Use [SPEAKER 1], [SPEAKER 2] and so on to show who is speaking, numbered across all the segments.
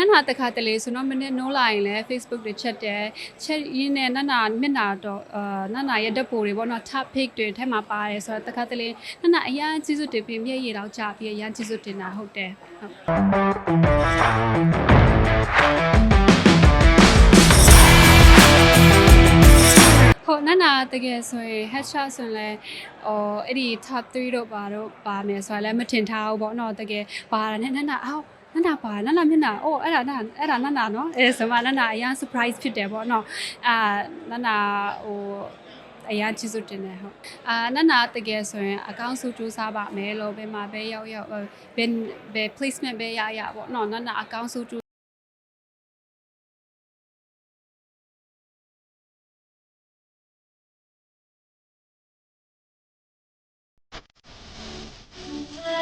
[SPEAKER 1] နန္နာတခါတလေဆိုတော့မနေ့နိုးလာရင်လည်း Facebook တွေချက်တယ်ချက်ရင်းနဲ့နန္နာမျက်နာတော့အာနန္နာရဲ့ဓာတ်ပုံတွေပေါ့နော် top pic တွေထဲမှာပါတယ်ဆိုတော့တခါတလေနန္နာအရင်ကြီးစုတင်ပြီးမျက်ရည်တော့ကြာပြီးအရင်ကြီးစုတင်တာဟုတ်တယ်ဟုတ်ဟုတ်နန္နာတကယ်ဆိုရင် headshot ဆိုရင်လည်းဟိုအဲ့ဒီ top 3တော့ပါတော့ပါမယ်ဆိုရင်လည်းမထင်ထားဘူးပေါ့နော်တကယ်ပါတာနဲ့နန္နာအော် နန္နာပါနန္နာမျက်နှာအိုးအဲ့ဒါနန္နာအဲ့ဒါနန္နာနော်အဲဆိုမှနန္နာအရင် surprise ဖြစ်တယ်ပေါ့နော်အာနန္နာဟိုအရာကျေးဇူးတင်တယ်ဟုတ်အာနန္နာတကယ်ဆိုရင်အကောင့်စုစူးစားပါမယ်လို့ဘယ်မှာပဲရောက်ရောက်ဘယ်ဘယ် placement ပဲရရပေါ့နော်နန္နာအကောင့်စု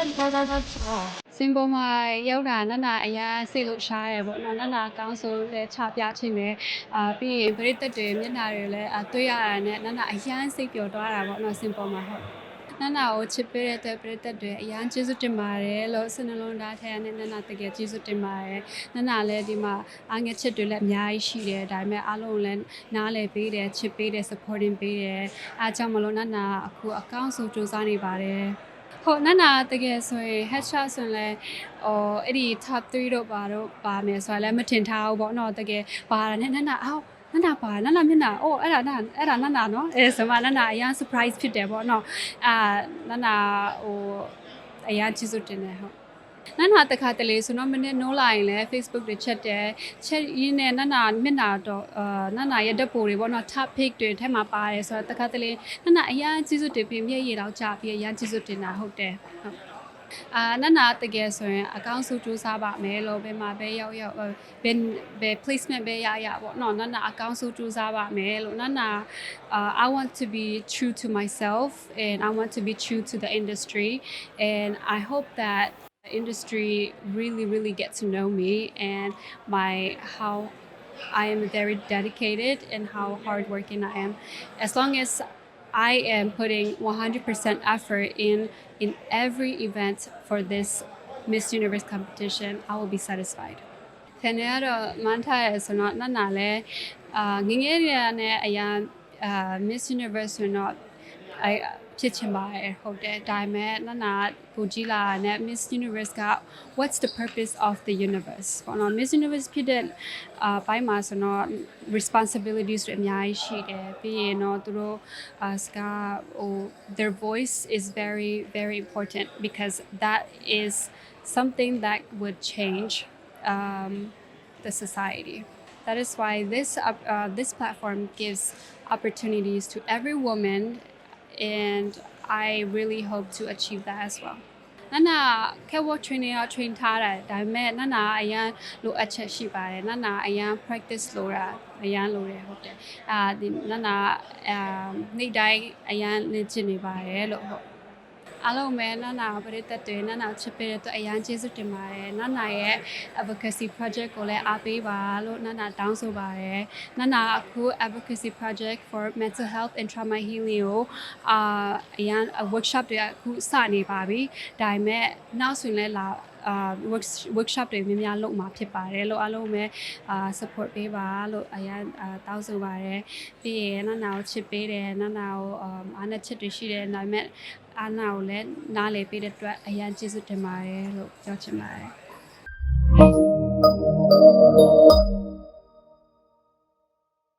[SPEAKER 1] စူးစင်ပေါ်မှာရောက်တာနန္နာအရာစိတ်လို့ရှားရပေါ့နော်နန္နာကောင်းဆိုလည်းချပြချင်းပဲအာပြီးရင်ပရိသတ်တွေမျက်နှာတွေလည်းအတွေ့ရတာနဲ့နန္နာအရန်စိတ်ပျော်သွားတာပေါ့နော်စင်ပေါ်မှာဟုတ်နန္နာကိုချစ်ပေးတဲ့အတွက်ပရိသတ်တွေအရန်ကျေးဇူးတင်ပါတယ်လို့စနှလုံးသားထဲနဲ့နန္နာတကယ်ကျေးဇူးတင်ပါတယ်နန္နာလည်းဒီမှာအားငယ်ချစ်တွေလည်းအများကြီးရှိတယ်ဒါပေမဲ့အားလုံးလည်းနားလည်ပေးတယ်ချစ်ပေးတယ် supporting ပေးတယ်အားကြောင့်မလို့နန္နာအခုအကောင့်ဆိုစူးစမ်းနေပါတယ် ဟုတ်နန္နာတကယ်ဆိုရင် headshot ဆိုရင်လည်းဟိုအဲ့ဒီ top 3တော့ပါတော့ပါမယ်ဆိုရင်လည်းမထင်ထားဘူးပေါ့နော်တကယ်ပါတာနဲ့နန္နာအော်နန္နာပါနန္နာမျက်နှာအိုးအဲ့ဒါနန္အဲ့ဒါနန္နာနော်အဲဆိုမှနန္နာအရင် surprise ဖြစ်တယ်ပေါ့နော်အာနန္နာဟိုအရင်ကျေးဇူးတင်တယ်ဟုတ် နန္နာတခါတလေဆိုတော့မနေ့နိုးလာရင်လည်း Facebook တွေချက်တယ်ချက်ရင်းနဲ့နန္နာမျက်နှာတော့အာနန္နာရဲ့ဓာတ်ပုံတွေပေါ့နော် top pic တွေထဲမှာပါတယ်ဆိုတော့တခါတလေနန္နာအရင်ကျေးဇူးတင်ပြီးမျက်ရည်တော့ကြာပြီးအရင်ကျေးဇူးတင်တာဟုတ်တယ်ဟုတ်အာနန္နာတကယ်ဆိုရင်အကောင့်စုစူးစားပါမယ်လို့ဘယ်မှာပဲရောက်ရောက်ဘယ်ဘယ် placement ပဲရရပေါ့နော်နန္နာအကောင့်စုစူးစားပါမယ်လို့နန္နာ uh, I want to be true to myself and I want to be true to the industry and I hope that the industry really really get to know me and my how I am very dedicated and how hardworking I am as long as I am putting 100% effort in in every event for this Miss Universe competition. I will be satisfied. ခဏရတော့မန်ထားရဆိုတော့နတ်နာလဲအာငငယ်ရနဲ့အရာအာ Miss Universe ဆိုတော့အဲ ဖြစ်ချင်ပါတယ်ဟုတ်တယ်ဒါပေမဲ့နတ်နာကိုကြီးလာနဲ့ Miss Universe က what's the purpose of the universe ပေါ့နော် Miss Universe ဖြစ်တဲ့အာဘိုင်းမှာဆိုတော့ responsibilities တွေအများကြီးရှိတယ်ပြီးရင်တော့သူတို့အာစကားဟို their voice is very very important because that is something that would change um, the society. That is why this up- uh, this platform gives opportunities to every woman, and I really hope to achieve that as well. နန္နာ catwalk training ရော train ထားတယ်ဒါပေမဲ့နန္နာအရန်လိုအပ်ချက်ရှိပါတယ်နန္နာအရန် practice လိုတာအရန်လိုတယ်ဟုတ်တယ်အာဒီနန္နာအာနေ့တိုင်းအရန်လေ့ကျင့်နေပါတယ်လို့ဟုတ် အားလုံးပဲနန္နာပရိသတ်တွေနန္နာချစ်ပေးတဲ့အတွက်အရန်ကျေးဇူးတင်ပါတယ်နန္နာရဲ့ advocacy project ကိုလည်းအားပေးပါလို့နန္နာတောင်းဆိုပါတယ်နန္နာအခု advocacy project for mental health and trauma healing ကိုအာအရန် workshop တွေအခုစနေပါပြီဒါပေမဲ့နောက်ဆိုရင်လည်းလာအာ workshop တွေများများလုပ်မှာဖြစ်ပါတယ်လို့အားလုံးပဲအာ support ပေးပါလို့အရင်တောင်းဆိုပါတယ်ပြီးရင်နာနာကိုချစ်ပေးတယ်နာနာကိုအာနာချစ်တွေရှိတယ်ဒါပေမဲ့အာနာကိုလည်းနားလည်ပေးတဲ့အတွက်အရင်ကျေးဇူးတင်ပါတယ်လို့ပြောချင်ပါတယ် Thank you.